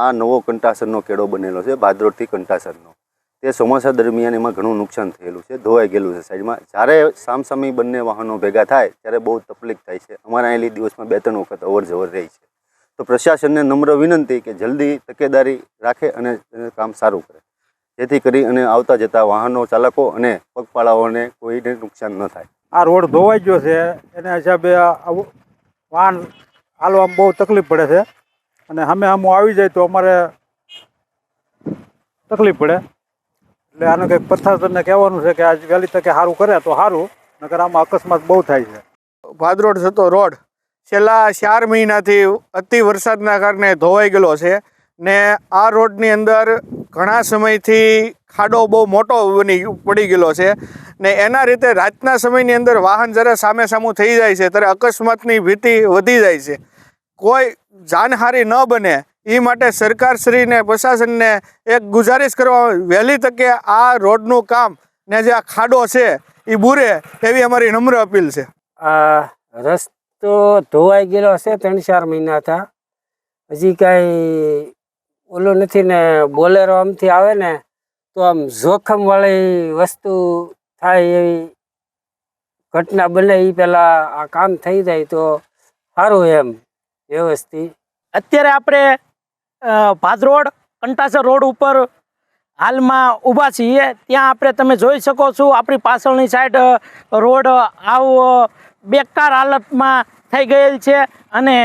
આ નવો કંટાસરનો કેળો બનેલો છે, ભાદરોડથી કંટાસરનો. તે ચોમાસા દરમિયાન એમાં ઘણું નુકસાન થયેલું છે, ધોવાઈ ગયેલું છે સાઈડમાં. જ્યારે સામસામી બંને વાહનો ભેગા થાય, ત્યારે બહુ તકલીફ થાય છે. અમારા અહીંલી દિવસમાં બે ત્રણ વખત અવર જવર રહી છે. તો પ્રશાસનને નમ્ર વિનંતી કે જલ્દી તકેદારી રાખે અને કામ સારું કરે. જેથી કરી અને આવતા જતા વાહનો ચાલકો અને પગપાળાઓને કોઈને નુકસાન ન થાય. આ રોડ ધોવાઈ ગયો છે, એના હિસાબે વાહન હાલવામાં બહુ તકલીફ પડે છે. અને સામે સામું આવી જાય તો અમારે તકલીફ પડે. એટલે આનો કંઈક પ્રશાસનને કહેવાનું છે કે આજ વહેલી તકે સારું કરે તો સારું નકર આમાં અકસ્માત બહુ થાય છે. ભાદરોડ થતો રોડ છેલ્લા ચાર મહિનાથી અતિ વરસાદના કારણે ધોવાઈ ગયેલો છે ને આ રોડની અંદર ઘણા સમયથી ખાડો બહુ મોટો બની પડી ગયેલો છે ને એના રીતે રાતના સમયની અંદર વાહન જ્યારે સામે સામું થઈ જાય છે, ત્યારે અકસ્માતની ભીતિ વધી જાય છે. કોઈ જાનહાનિ ન બને એ માટે સરકારશ્રીને, પ્રશાસનને એક ગુજારિશ કરવા વહેલી તકે આ રોડનું કામ ને જે આ ખાડો છે એ બુરે એવી અમારી નમ્ર અપીલ છે. આ રસ્તો ધોવાઈ ગયેલો છે ત્રણ ચાર મહિના થયા હજી કાંઈ ઓલું નથી ને બોલેરો આમથી આવે ને, તો આમ જોખમવાળી વસ્તુ થાય એવી ઘટના બને એ પહેલાં આ કામ થઈ જાય તો સારું એમ. વ્યવસ્થિત. અત્યારે આપણે ભાદરોડ કંટાસર રોડ ઉપર હાલમાં ઊભા છીએ. ત્યાં આપણે તમે જોઈ શકો છો, આપણી પાછળની સાઈડ રોડ આવો બેકાર હાલતમાં થઈ ગયેલ છે અને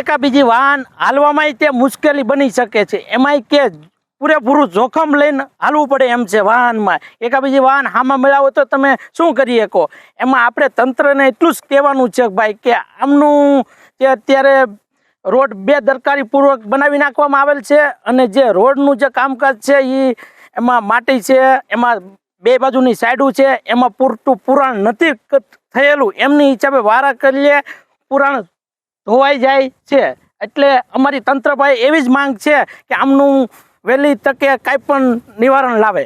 એકા બીજી વાહન હાલવામાં તે મુશ્કેલી બની શકે છે. એમાંય કે પૂરેપૂરું જોખમ લઈને હાલવું પડે એમ છે વાહનમાં. એકા બીજી વાહન હામાં મેળાવો તો તમે શું કરી શકો? એમાં આપણે તંત્રને એટલું જ કહેવાનું છે ભાઈ કે આમનું જે અત્યારે રોડ બે દરકારીપૂર્વક બનાવી નાખવામાં આવેલ છે અને જે રોડનું જે કામકાજ છે એ એમાં માટી છે, એમાં બે બાજુની સાઈડું છે, એમાં પૂરતું પુરાણ નથી થયેલું. એમની હિસાબે વારા કરીએ, પુરાણ ધોવાઈ જાય છે. એટલે અમારી તંત્ર પાસે એવી જ માંગ છે કે આમનું વહેલી તકે કાંઈ પણ નિવારણ લાવે.